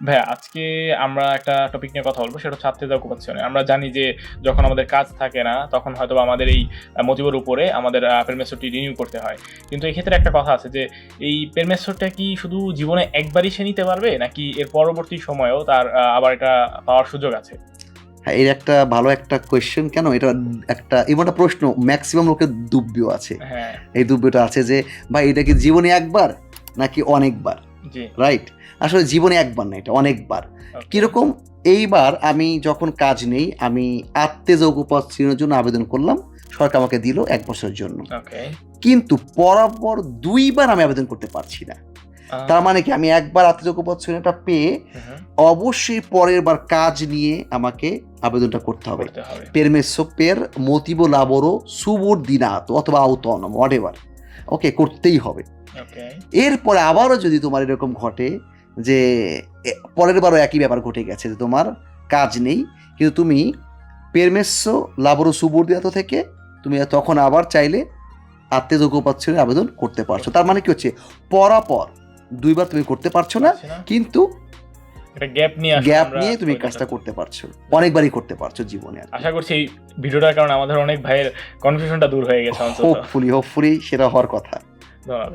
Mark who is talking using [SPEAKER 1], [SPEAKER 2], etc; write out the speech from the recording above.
[SPEAKER 1] ভাইয়া আজকে আমরা একটা টপিক নিয়ে কথা বলব সেটা হচ্ছে আত্মীয়তা অকুপাচ্ছনে আমরা জানি যে যখন আমাদের কাজ থাকে না তখন হয়তো আমাদের এই মোটিভের উপরে আমাদের পেরমেসরটি রিনিউ করতে হয়। কিন্তু এই ক্ষেত্রে একটা কথা আছে যে এই পেরমেসরটা কি শুধু জীবনে একবারই সে নিতে পারবে নাকি এর পরবর্তী সময়েও তার আবার এটা পাওয়ার সুযোগ আছে?
[SPEAKER 2] হ্যাঁ এর একটা ভালো একটা কোয়েশ্চেন কেন? এটা একটা এমন একটা প্রশ্ন ম্যাক্সিমাম লোকের দুব্য আছে।
[SPEAKER 1] হ্যাঁ।
[SPEAKER 2] এই দুব্যটা আছে যে ভাই এটা কি জীবনে একবার নাকি অনেকবার? রাইট আসলে জীবনে একবার না এটা অনেকবার। কীরকম? এইবার আমি যখন কাজ নেই আমি আত্মেযোগ উপাশ্রয়ের জন্য আবেদন করলাম সরকার আমাকে দিল এক বছরের জন্য। কিন্তু পরপর দুইবার আমি আবেদন করতে পারছি না। তার মানে কি? আমি একবার আত্মযোগ উপাশ্রয়টা পেয়ে অবশ্যই পরের বার কাজ নিয়ে আমাকে আবেদনটা করতে হবে।
[SPEAKER 1] হবে।
[SPEAKER 2] Permesso per motivo lavoro subordinato অথবা autonomo হোয়াট এভার ওকে করতেই হবে। এরপরে আবারও যদি তোমার এরকম ঘটে যে পরের বারও একই ব্যাপার ঘটে গেছে যে তোমার কাজ নেই কিন্তু তুমি পেরমেসো লাবরো সুবর্দিনাতো থেকে তুমি তখন আবার চাইলে আত্মীয় উপাচ্ছনের আবেদন করতে পারছ। তার মানে কি হচ্ছে? পরাপর দুইবার তুমি করতে পারছ না। কিন্তু
[SPEAKER 1] গ্যাপ নিয়ে
[SPEAKER 2] গ্যাপ নিয়ে তুমি কাজটা করতে পারছ। অনেকবারই করতে পারছ জীবনে
[SPEAKER 1] আশা করছি এই ভিডিওটার কারণে আমাদের অনেক ভাইয়ের কনফিউশনটা দূর হয়ে গেছে
[SPEAKER 2] হোপফুলি হোপফুলি সেটা হওয়ার কথা।
[SPEAKER 1] ধন্যবাদ